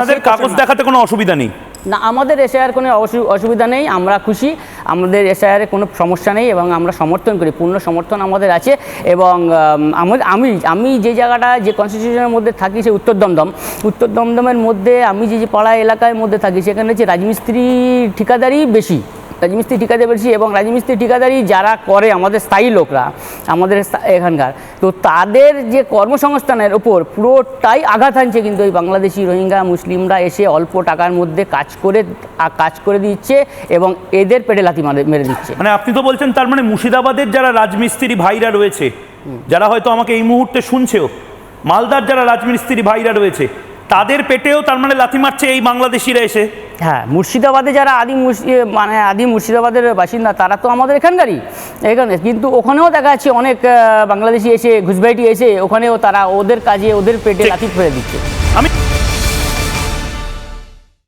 তাদের কাগজ দেখাতে কোনো অসুবিধা নেই। না আমাদের এসআইআর কোনো অসুবিধা নেই আমরা খুশি আমাদের এসআইআর কোনো সমস্যা নেই এবং আমরা সমর্থন করি পূর্ণ সমর্থন আমাদের আছে এবং আমাদের আমি আমি যে জায়গাটা যে কনস্টিটিউশনের মধ্যে থাকি সে উত্তর দমদম। উত্তর দমদমের মধ্যে আমি যে যে পাড়া এলাকার মধ্যে থাকি সেখানে হচ্ছে রাজমিস্ত্রি ঠিকাদারই বেশি। রাজমিস্ত্রি ঠিকাদারি বেশি এবং রাজমিস্ত্রি ঠিকাদারি যারা করে আমাদের স্থায়ী লোকরা, আমাদের এখানকার, তো তাদের যে কর্মসংস্থানের ওপর পুরোটাই আঘাত আনছে কিন্তু এই বাংলাদেশি রোহিঙ্গা মুসলিমরা এসে অল্প টাকার মধ্যে কাজ করে কাজ করে দিচ্ছে এবং এদের পেটে লাথি মারে, মেরে দিচ্ছে। মানে আপনি তো বলছেন তার মানে মুর্শিদাবাদের যারা রাজমিস্ত্রি ভাইরা রয়েছে, যারা হয়তো আমাকে এই মুহূর্তে শুনছেও, মালদার যারা রাজমিস্ত্রি ভাইরা রয়েছে, তাদের পেটেও তার মানে লাথি মারছে এই বাংলাদেশিরা এসে? হ্যাঁ মুর্শিদাবাদে যারা আদি মুর্শি- মানে আদি মুর্শিদাবাদের বাসিন্দা তারা তো আমাদের এখানকারই এখানে কিন্তু ওখানেও দেখা যাচ্ছে অনেক বাংলাদেশি এসে ঘুষবাইটি এসে ওখানেও তারা ওদের কাজে ওদের পেটে। লাথি ফেলে দিচ্ছে আমি